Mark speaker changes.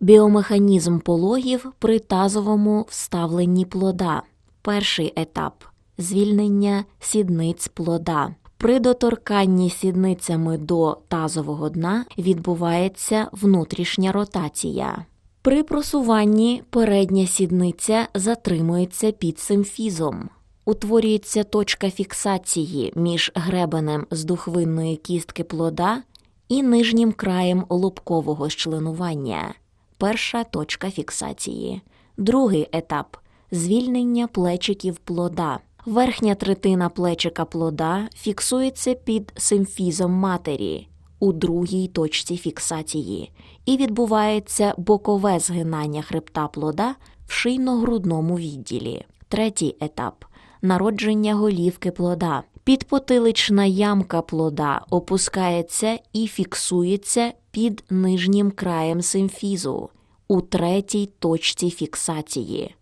Speaker 1: Біомеханізм пологів при тазовому вставленні плода. Перший етап звільнення сідниць плода. При доторканні сідницями до тазового дна відбувається внутрішня ротація. При просуванні передня сідниця затримується під симфізом. Утворюється точка фіксації між гребенем з духвинної кістки плода і нижнім краєм лобкового членування. Перша точка фіксації. Другий етап звільнення плечиків плода. Верхня третина плечика плода фіксується під симфізом матері у другій точці фіксації і відбувається бокове згинання хребта плода в шийно-грудному відділі. Третій етап народження голівки плода. Підпотилична ямка плода опускається і фіксується під нижнім краєм симфізу у третій точці фіксації.